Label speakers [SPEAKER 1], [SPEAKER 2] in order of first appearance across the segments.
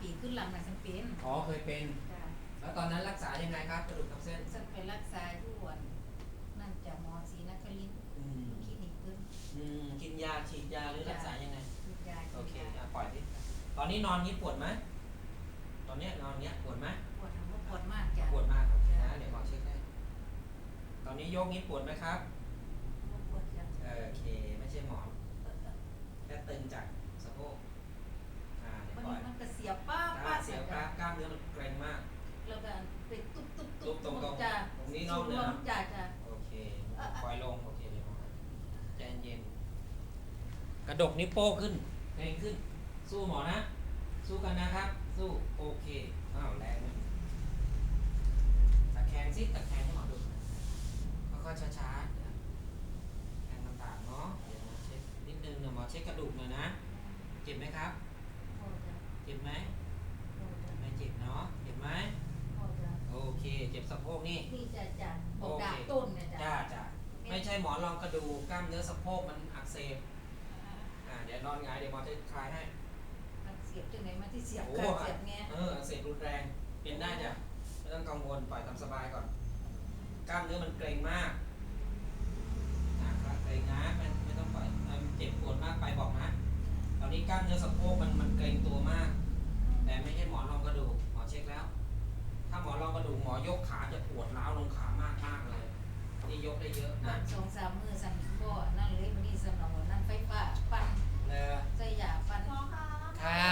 [SPEAKER 1] ปีขึ้นหลังน่ะฉันเป็น
[SPEAKER 2] อ๋อเคยเป็น
[SPEAKER 1] จ้ะ
[SPEAKER 2] แล้วตอนนั้นรักษายังไงครับกระดูกทับเส้น
[SPEAKER 1] ฉันไปรักษาอยู่อันนั่นจะหมอศรีนครินทร์
[SPEAKER 2] อืม
[SPEAKER 1] คลินิกขึ้น
[SPEAKER 2] อืมกินยาฉีดยาหรือรักษายังไง
[SPEAKER 1] กินยา
[SPEAKER 2] โอเค
[SPEAKER 1] กินยา
[SPEAKER 2] อะปล่อยดิตอนนี้นอนนี้ปวดไหมตอนเนี้ยนอนเนี้ยปวดไหม
[SPEAKER 1] ปวดทั้งว่าปวดมากจ้ะ
[SPEAKER 2] ปวดมากครับ
[SPEAKER 1] จ้ะ
[SPEAKER 2] นะเดี๋ยวหมอเช็คให้ตอนนี้ยกนี้ปวดไหมครับ
[SPEAKER 1] ปวดจ้ะ
[SPEAKER 2] เออโอเค ไม่ใช่หมอนแค่ตึงจากสะโพกอ่าเดี๋ยว
[SPEAKER 1] วัน
[SPEAKER 2] ปล่อ
[SPEAKER 1] นี้
[SPEAKER 2] ย
[SPEAKER 1] มันก็เสียป้า
[SPEAKER 2] ถ้า
[SPEAKER 1] ป้า
[SPEAKER 2] เสียวก
[SPEAKER 1] จ้ะ
[SPEAKER 2] ล้ามกล้ามเนื้อมันเกร็งมาก
[SPEAKER 1] แล้วก็ไปตุ๊บตุ๊บ
[SPEAKER 2] ตุ๊บตรงๆ
[SPEAKER 1] จ้ะ
[SPEAKER 2] ตรงนี้นอกเหนือ
[SPEAKER 1] สูงลงจ้ะจ้ะ
[SPEAKER 2] โอเค
[SPEAKER 1] เอ่อ
[SPEAKER 2] ปล่อยลง โอเคเดี๋ยวหมอให้ใจเย็นกระดกนิ้วโป้งขึ้นเกรงขึ้น สู้หมอนะ สู้กันนะครับ สู้ โอเค อ้าว แรงนะตะแคงซิตะแคงให้หมอดูค่อยๆช้าๆเดี๋ยวแทงต่างๆเนาะ เดี๋ยวหมอเช็คนิดนึงเดี๋ยวหมอเช็คกระดูกหน่อยนะ เจ็บไหมครับ
[SPEAKER 1] พอจ้ะ
[SPEAKER 2] เจ็บไหม
[SPEAKER 1] พอจ้ะ
[SPEAKER 2] ไม่เจ็บเนาะเจ็บไหม
[SPEAKER 1] พอจ้ะ
[SPEAKER 2] โอเค เจ็บสะโพกนี่
[SPEAKER 1] นี่จ้ะจ้ะบ
[SPEAKER 2] โอ
[SPEAKER 1] อก
[SPEAKER 2] เค
[SPEAKER 1] ดาบต้นเนี่ยจ้ะ
[SPEAKER 2] จ้าจ้าไม่ใช่หมอนรองกระดูกกล้ามเนื้อสะโพกมันอักเสบอ่าเดี๋ยวนอนหงายเดี๋ยวหมอจะคลายให้
[SPEAKER 1] มันเสียบจังไหนมาที่เสียบ
[SPEAKER 2] โอ้
[SPEAKER 1] ขาเสียบแง
[SPEAKER 2] เอออักเสบรุนแรงเป็นได้จ้ะไม่ต้องกังวลปล่อยตามสบายก่อน กล้ามเนื้อมันเกร็งมากนะครับเกร็งนะไม่ไม่ต้องปล่อยถ้ามันเจ็บปวดมากไปบอกนะตอนนี้กล้ามเนื้อสะโพกมันมันเกร็งตัวมาก ไปเยอะมานะน
[SPEAKER 1] สองสามมือสั่นนเลยวันนี้สนองนั่นไฟฟ้าปั่น
[SPEAKER 2] เลย
[SPEAKER 1] ใส่ยาปั่น
[SPEAKER 3] หมอคะ
[SPEAKER 2] ค่ะ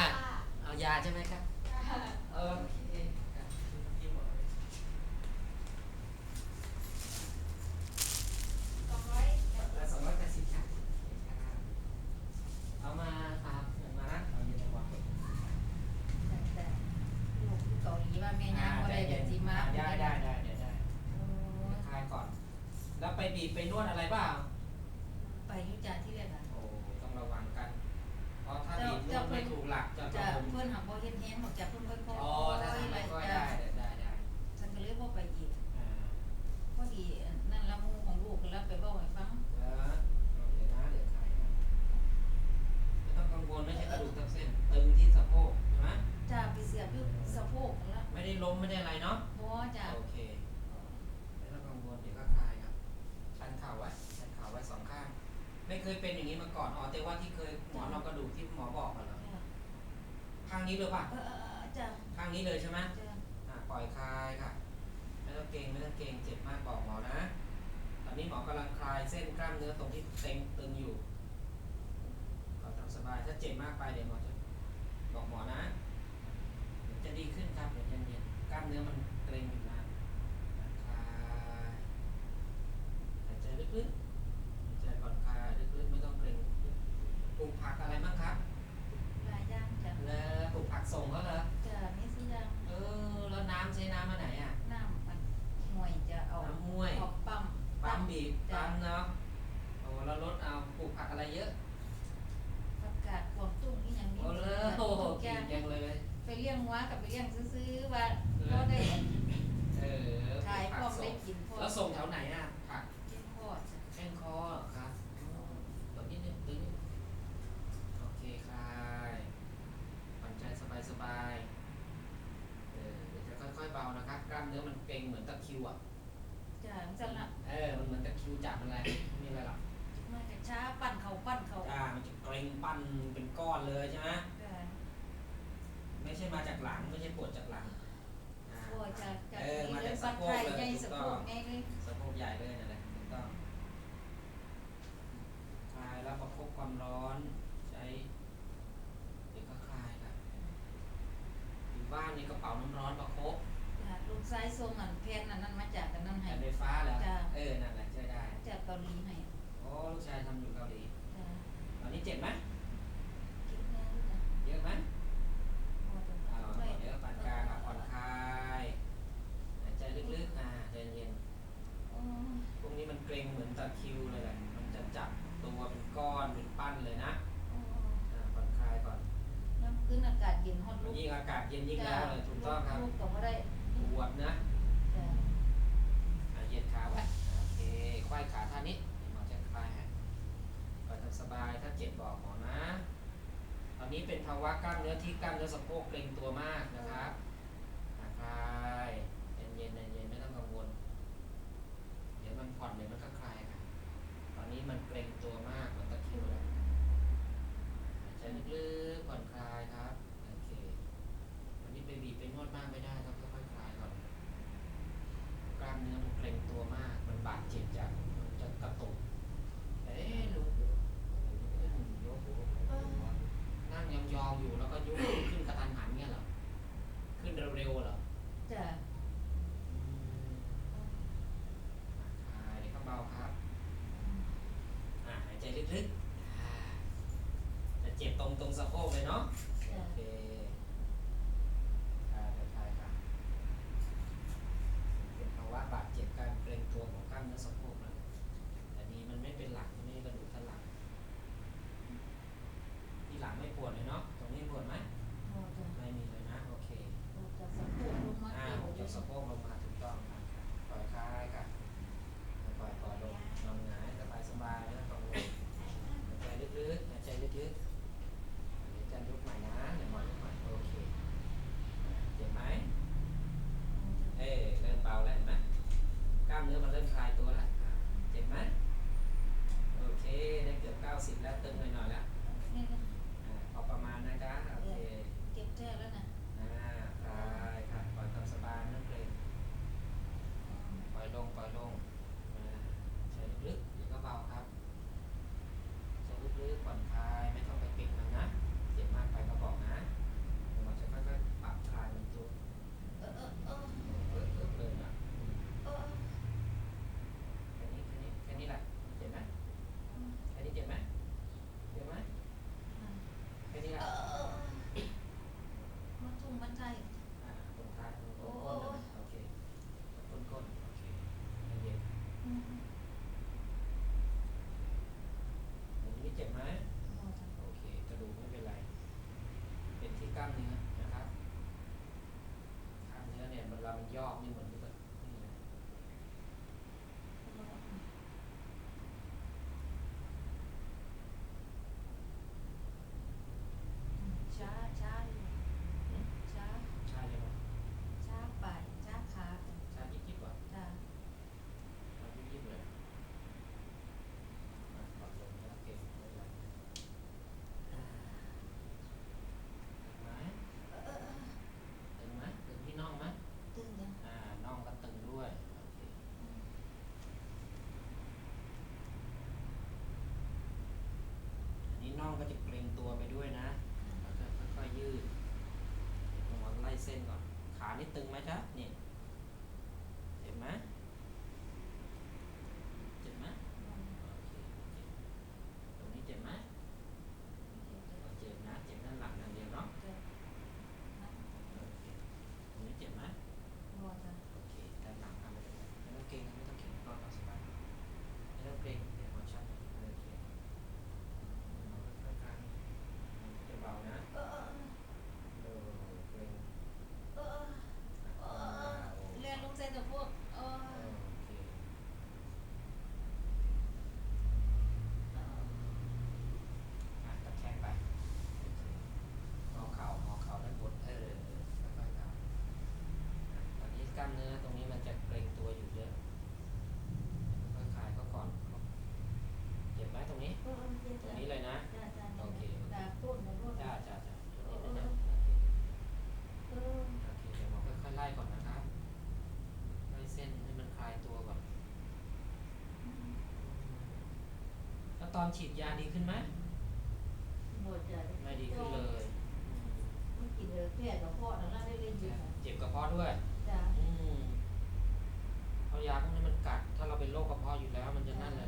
[SPEAKER 2] เอายาใช่ไหมครับ โอเคครับที่หมอ
[SPEAKER 3] สองร้อย
[SPEAKER 2] แล้วสองร้อยแปดสิบค่ะเอามาครับเอามานะเอาเย็นวางไว้
[SPEAKER 1] แต่แต่ลูกอยู่เกาหลีว่าแม่ย่างบ่ได้แบบสิมา
[SPEAKER 2] ได้ได้ได้เดี๋ยวได้
[SPEAKER 1] โอ้
[SPEAKER 2] คลายก่อน แล้วไปบีบไปนวด อะไรบ้าง
[SPEAKER 1] ไปอยุจาที่แรกอะ
[SPEAKER 2] โอ้ต้องระวังกัน เพราะถ้าบีบนวดไม่ถูกหลักจะ
[SPEAKER 1] จะ
[SPEAKER 2] ระบม
[SPEAKER 1] เพิ่นหักบ่เฮ็ดแฮงบอกจะเพิ่นค่อยๆ
[SPEAKER 2] อ๋อถ้าทำไม่ค่อย
[SPEAKER 1] จ้ะ
[SPEAKER 2] ได้ได้ได้ได้
[SPEAKER 1] ฉันก็เลยบ่ไปอีก
[SPEAKER 2] อ่า
[SPEAKER 1] พอดีนั่นละหมู่ของลูกก็รับไปเว้าให้ฟัง
[SPEAKER 2] นี้เลย
[SPEAKER 1] ป่ะ
[SPEAKER 2] เออเออเออ
[SPEAKER 1] จ้ะ
[SPEAKER 2] ข้างนี้เลยใช่ไหม
[SPEAKER 1] จ้ะ
[SPEAKER 2] อ่าปล่อยคลายค่ะ ไม่ต้องเกรงไม่ต้องเกรงเจ็บมากบอกหมอนะ ตอนนี้หมอกำลังคลายเส้นกล้ามเนื้อตรงที่เต็งตึงอยู่ขอตามสบายถ้าเจ็บมากไปเดี๋ยวหมอจะบอกหมอนะเดี๋ยวจะดีขึ้นครับเดี๋ยวเย็นๆกล้ามเนื้อมันเกร็งอยู่นะคลายหายใจลึกๆหายใจผ่อนคลายลึกๆไม่ต้องเกร็งปลูกผักอะไรบ้างครับ
[SPEAKER 1] หลายอย่างจ้ะ
[SPEAKER 2] แล้วปลูกผักส่งเขาเหรอ
[SPEAKER 1] จ้ะมีสิอย่าง
[SPEAKER 2] เออ แล้วน้ำใช้น้ำมาไหนอะ
[SPEAKER 1] น้ำมันห่วยจะเอา
[SPEAKER 2] น้ำห้วย
[SPEAKER 1] ออกปั๊ม
[SPEAKER 2] ปั๊มบีบ
[SPEAKER 1] จ้ะ
[SPEAKER 2] ปั๊มเนาะโอ้แล้วรถเอาปลูกผักอะไรเยอะ
[SPEAKER 1] ประกาศความตุ้งนี่ยังมี
[SPEAKER 2] โอ้เลยโอ้โหเก่งจังเลย
[SPEAKER 1] ไปเลี้ยงวัวกับไปเลี้ยงซื้อๆว่าก็ได้
[SPEAKER 2] เออ
[SPEAKER 1] ขายพ
[SPEAKER 2] ผั
[SPEAKER 1] ร้อม
[SPEAKER 2] ส่
[SPEAKER 1] ได้
[SPEAKER 2] ง
[SPEAKER 1] กินพร้อม
[SPEAKER 2] แล้วส่งแถวไหนอะผัก
[SPEAKER 1] เจ็บคอจ้ะ
[SPEAKER 2] แข้งคอเหรอครับตัวนิดนึงตึงโอเคคลายผ่อนใจสบายสบายๆเออเดี๋ยวจะค่อยๆเบานะครับ กล้าม เนื้อมันเกร็งเหมือนตะคริวอะ
[SPEAKER 1] จ้ะมันจะละ
[SPEAKER 2] เออมันเหมือนตะคริวจับมันแหละไม่มีอะไรหรอก
[SPEAKER 1] มันจะช้าปั่นเขาปั่นเขา
[SPEAKER 2] จ้ามันจะเกร็งปั้นเป็นก้อนเลยใช่ไหม
[SPEAKER 1] จ้ะ
[SPEAKER 2] ไม่ใช่มาจากหลังไม่ใช่ปวดจากหลังอ่า
[SPEAKER 1] โอ้ยจะจะ
[SPEAKER 2] เออ
[SPEAKER 1] มี
[SPEAKER 2] มา
[SPEAKER 1] เล
[SPEAKER 2] จายก
[SPEAKER 1] ปั
[SPEAKER 2] สะ
[SPEAKER 1] ด
[SPEAKER 2] โพ
[SPEAKER 1] ไท
[SPEAKER 2] ก
[SPEAKER 1] ย
[SPEAKER 2] เลย
[SPEAKER 1] ใหญ่
[SPEAKER 2] ถู
[SPEAKER 1] สะ
[SPEAKER 2] ก
[SPEAKER 1] โพ
[SPEAKER 2] ต้อง
[SPEAKER 1] กไงเลย
[SPEAKER 2] สะโพกใหญ่เลยนั่นแหละถูกต้องคลายแล้วประคบความร้อนใช้เดี๋ยวก็คลายครับอยู่บ้านนี่กระเป๋าน้ำร้อนประค บ
[SPEAKER 1] จ้ะลูกชายส่งอันแพนอันนั้นมาจากกันนั่นให้
[SPEAKER 2] แต่ไฟฟ้าเหรอ
[SPEAKER 1] จ้ะ
[SPEAKER 2] เออ นั่นแหละช่วยได้
[SPEAKER 1] จากเกาหลีให้
[SPEAKER 2] โอ้ลูกชายทำอยู่เกาหลี
[SPEAKER 1] จ้ะ
[SPEAKER 2] ตอนนี้เจ็บไหม
[SPEAKER 1] คิดแน่จ้ะ
[SPEAKER 2] เยอะไหม
[SPEAKER 1] พอจะ
[SPEAKER 2] เอา
[SPEAKER 1] ไม่
[SPEAKER 2] เดี๋ยวปานกลางอะผ่อนคลายหายใจลึกๆอะใจเย็น
[SPEAKER 1] โอ้
[SPEAKER 2] พวกนี้มันเกร็งเหมือนตะคริวเลยแหละ มันจะจับตัวเป็นก้อนเป็นปั้นเลยนะ
[SPEAKER 1] โอ้
[SPEAKER 2] อ่าผ่อนคลายก่อน
[SPEAKER 1] น้ำขึ้นอากาศเย็นฮอดลูก
[SPEAKER 2] ยิ่งอากาศเย็นยิ่งแล้ ก
[SPEAKER 1] ล้า
[SPEAKER 2] มเนื้อที่กล้ามเนื้อสะโพกเกร็งตัวมาก cambio. ตัวไปด้วยนะแล้ว
[SPEAKER 1] ก็
[SPEAKER 2] ค่อยยืดล
[SPEAKER 1] อ
[SPEAKER 2] ง
[SPEAKER 1] มา
[SPEAKER 2] ไล่เส้นก่อน
[SPEAKER 1] ขา
[SPEAKER 2] นี่ตึงไหม
[SPEAKER 1] จ๊ะ
[SPEAKER 2] นี่ อนฉีดยาดีขึ้นไหมหมดเลยไม่ดีขึ้นเลยมันกินเลยแค่
[SPEAKER 1] ก
[SPEAKER 2] ระ
[SPEAKER 1] เพาะ
[SPEAKER 2] นั่
[SPEAKER 1] นได้เล่นอยู่
[SPEAKER 2] เจ็บกระเพาะด้วยอืมเพราะยาพวกนี้มันกัด ถ้าเราเป็นโรคกระเพาะอยู่แล้ว มันจะนั่นเลย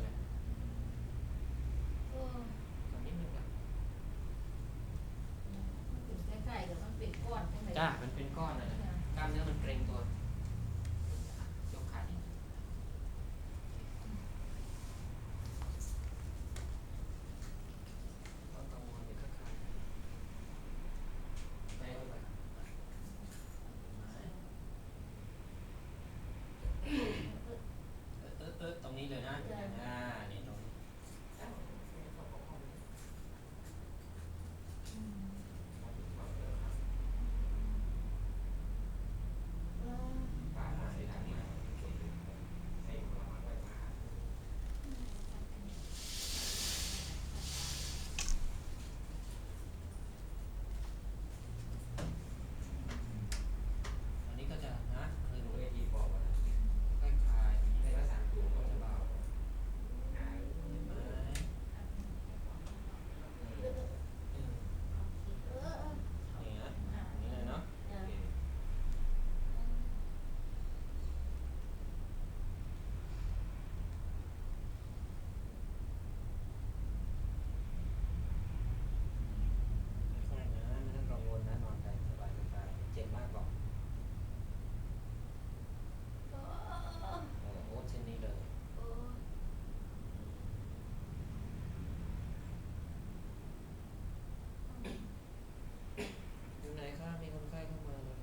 [SPEAKER 2] ถ้ามีคนไข้เข้ามาเลย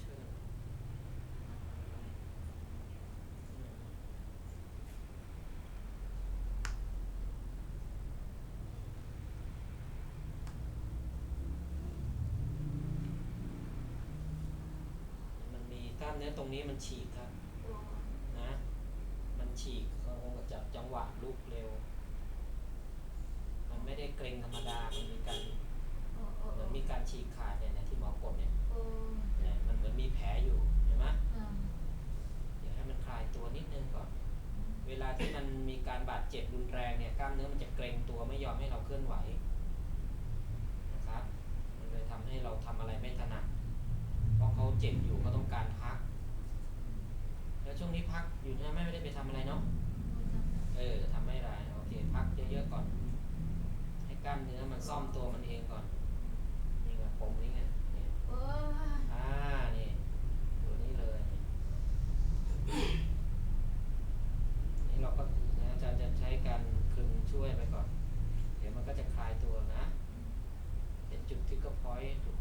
[SPEAKER 2] เชิญมันมีกล้ามเนื้อตรงนี้มันฉีกครับนะ มันฉีกเราคงจะจังหวะลุกเร็ว มันไม่ได้เกรงธรรมดา มันมีการเหมือนมีการฉีกขาดเนี่ยนะที่หมอ กดเนี่ยเนี่ยมันเหมือนมีแผลอยู่เห็นไหมเดี๋ยวให้มันคลายตัวนิดนึงก่อน เวลาที่มันมีการบาดเจ็บรุนแรงเนี่ยกล้ามเนื้อมันจะเกร็งตัวไม่ยอมให้เราเคลื่อนไหวนะครับมันเลยทำให้เราทำอะไรไม่ถนัดเพราะเขาเจ็บอยู่ก็ต้องการพัก แล้วช่วงนี้พักอยู่นะไม่ได้ไปทำอะไรเนาะ เออทำไม่ไรโอเค พักเยอะๆก่อน ให้กล้ามเนื้อมันซ่อมตัวมันเองก่อน นี่ไงผมนี่ไงนี่อ่า นี่ ตัวนี้เลย นี่เราก็นะอาจารย์จะใช้การคลึงช่วยไปก่อน เดี๋ยวมันก็จะคลายตัวนะ เป็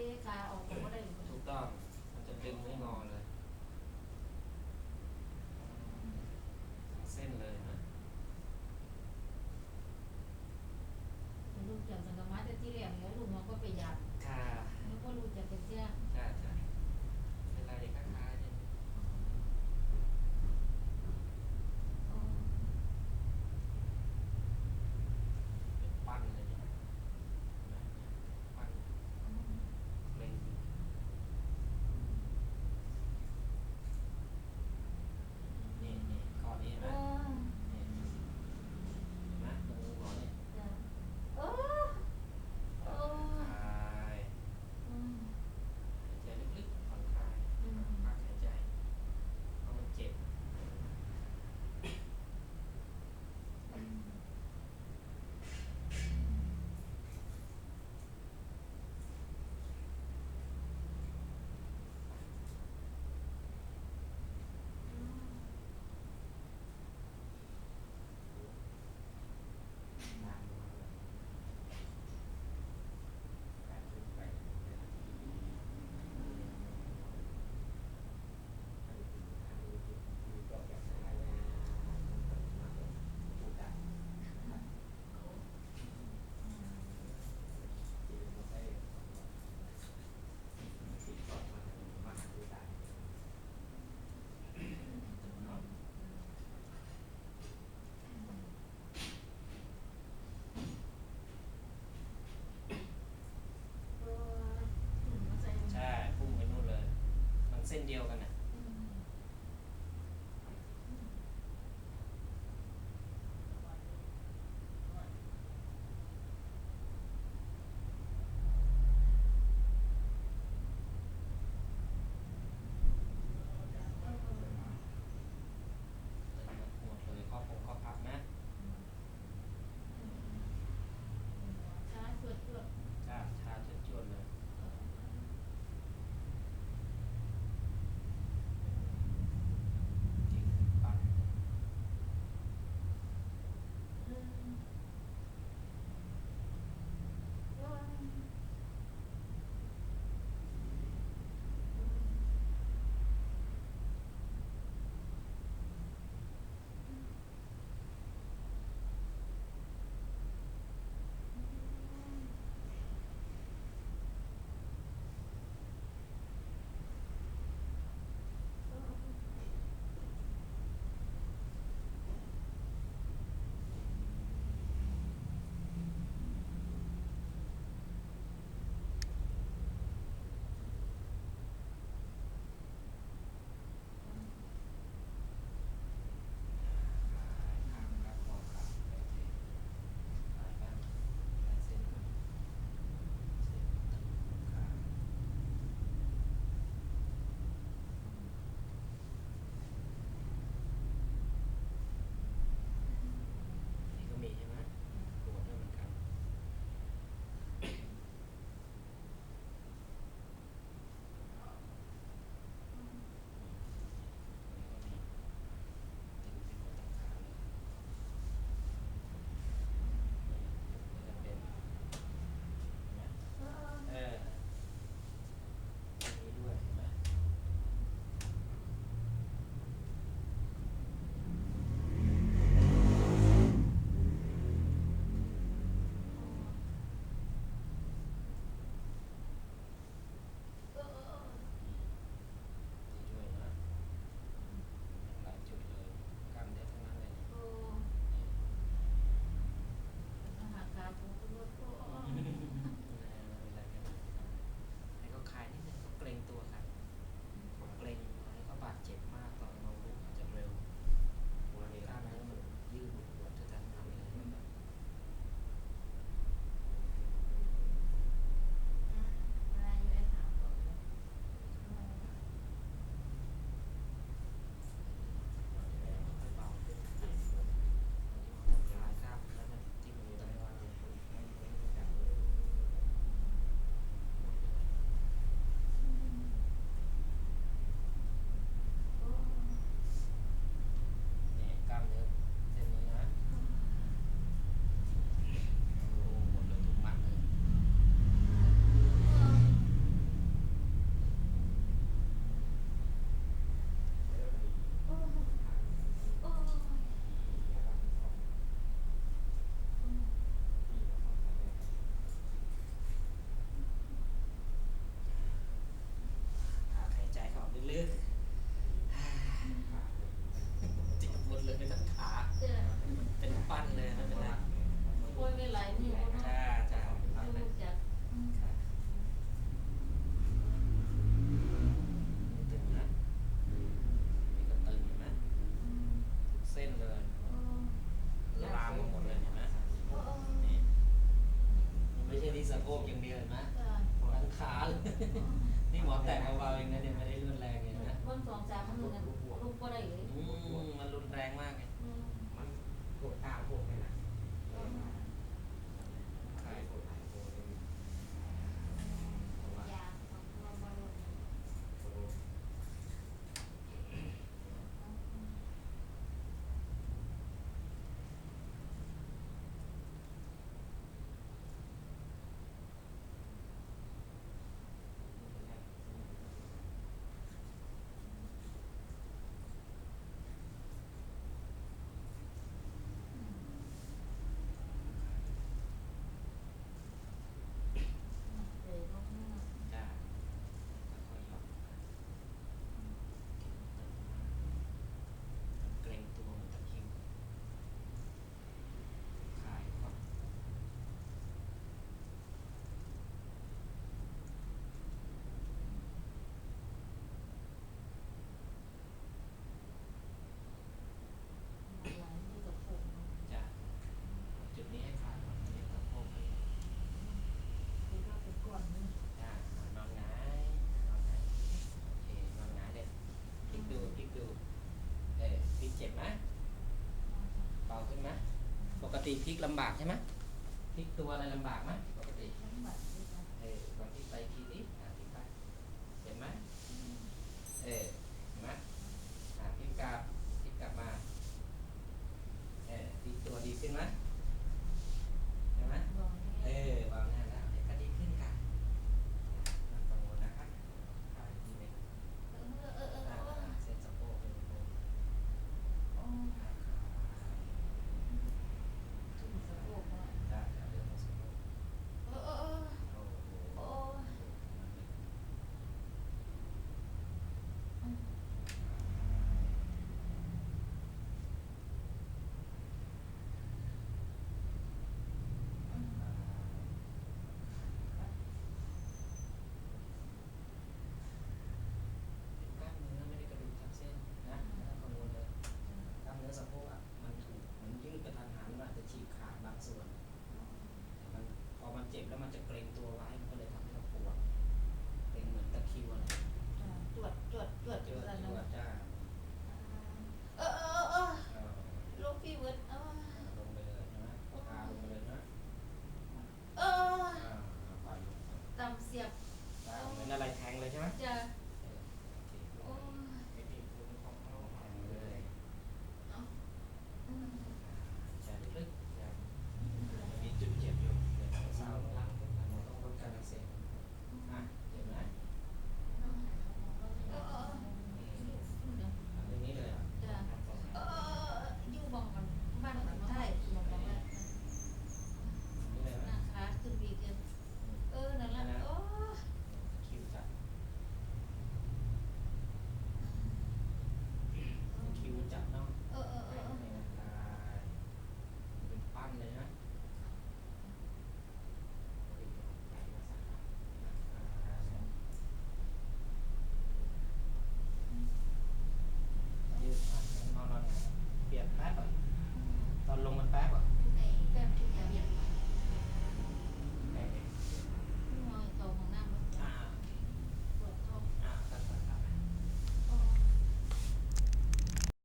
[SPEAKER 2] Vallecas. เดียวกัน วมอย่างเดียวเห็นไห
[SPEAKER 1] มหลั
[SPEAKER 2] งขาเลยนี่หมอแตกเบาๆเองนะเนี่ยไม่ได้รุนแรงเลยนะ
[SPEAKER 3] วัน
[SPEAKER 2] ส
[SPEAKER 1] อน
[SPEAKER 2] ห เห็นไหมปกติพลิกลำบากใช่ไหมพลิกตัวอะไรลำบากไหม